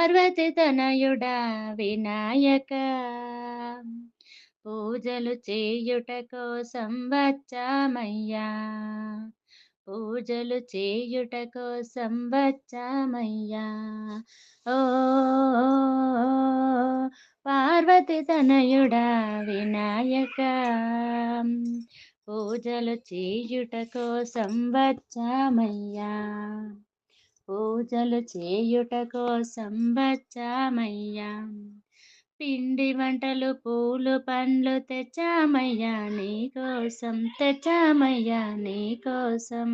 పార్వతి తనయుడా వినాయక. పూజలు చేయుట కోసం వచ్చామయ్యా. పూజలు చేయుట కోసం వచ్చామయ్యా. ఓ పార్వతి తనయుడా వినాయక. పూజలు చేయుట కోసం వచ్చామయ్యా. పూజలు చేయుట కోసం వచ్చామయ్యా. పిండి వంటలు పూలు పండ్లు తెచ్చామయ్యా. నీ కోసం తెచ్చామయ్యా నీ కోసం.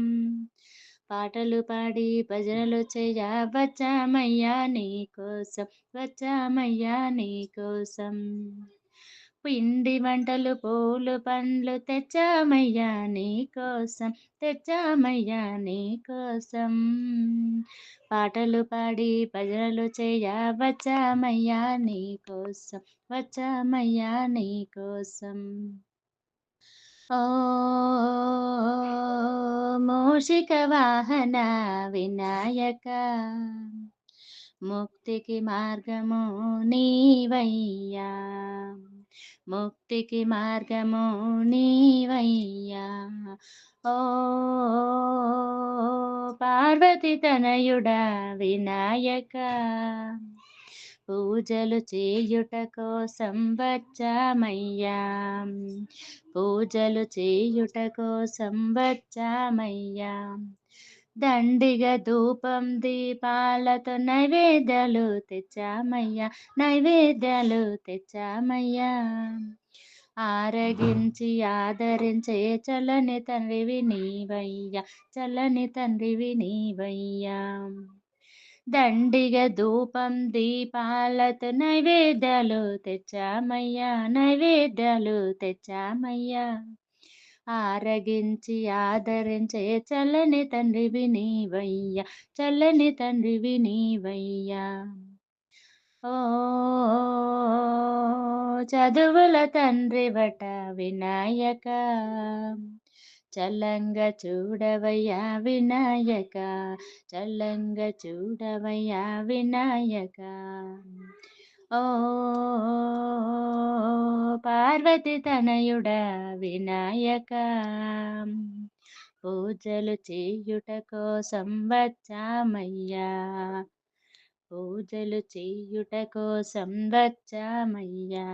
పాటలు పాడి భజనలు చేయ వచ్చామయ్యా నీ కోసం వచ్చామయ్యా నీ కోసం. పిండి వంటలు పూలు పండ్లు తెచ్చామయ్యా నీ కోసం తెచ్చామయ్యా నీ కోసం. పాటలు పాడి భజనలు చేయ వచ్చామయ్యా నీ కోసం వచ్చామయ్యా నీ కోసం. ఓ మూషిక వాహన వినాయక ముక్తికి మార్గము నీవయ్యా. ముక్తికి మార్గము నీవయ్యా. ఓ పార్వతి తనయుడా వినాయక. పూజలు చేయుట కోసం వచ్చామయ్యా పూజలు చేయుట కోసం వచ్చామయ్యా దండిగా ధూపం దీపాలతో నైవేద్యాలు తెచ్చామయ్యా నైవేద్యాలు తెచ్చామయ్యా. ఆరగించి ఆదరించే చల్లని తండ్రివి నీవయ్యా చల్లని తండ్రివి నీవయ్యా. దండిగా ధూపం దీపాలతో నైవేద్యాలు తెచ్చామయ్యా నైవేద్యాలు తెచ్చామయ్యా. ఆరగించి ఆదరించే చల్లని తండ్రివి నీవయ్యా చల్లని తండ్రివి నీవయ్యా. ఓ చదువుల తండ్రివట వినాయక చల్లంగా చూడవయ్యా వినాయక చల్లంగా చూడవయ్యా వినాయక. ఓ పార్వతి తనయుడ వినాయక పూజలు చేయుట కోసం వచ్చామయ్యా. పూజలు చేయుట కోసం వచ్చామయ్యా.